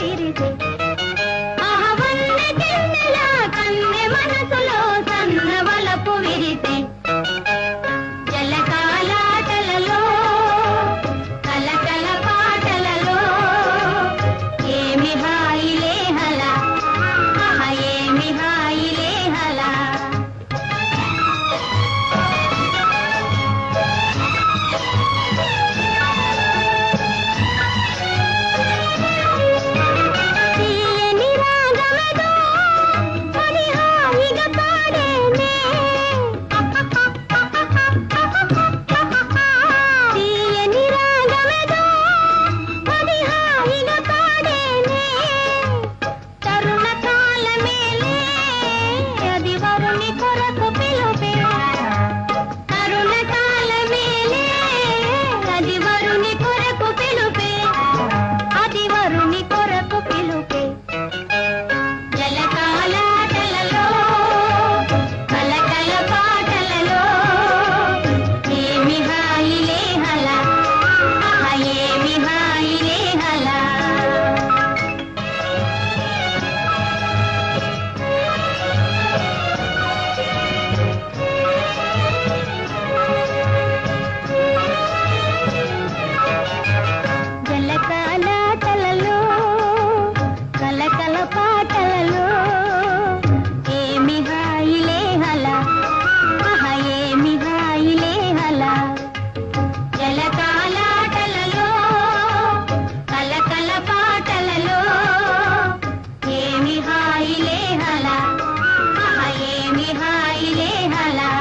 விருது హాయిలే హలా ఏమి హాయిలే హలా.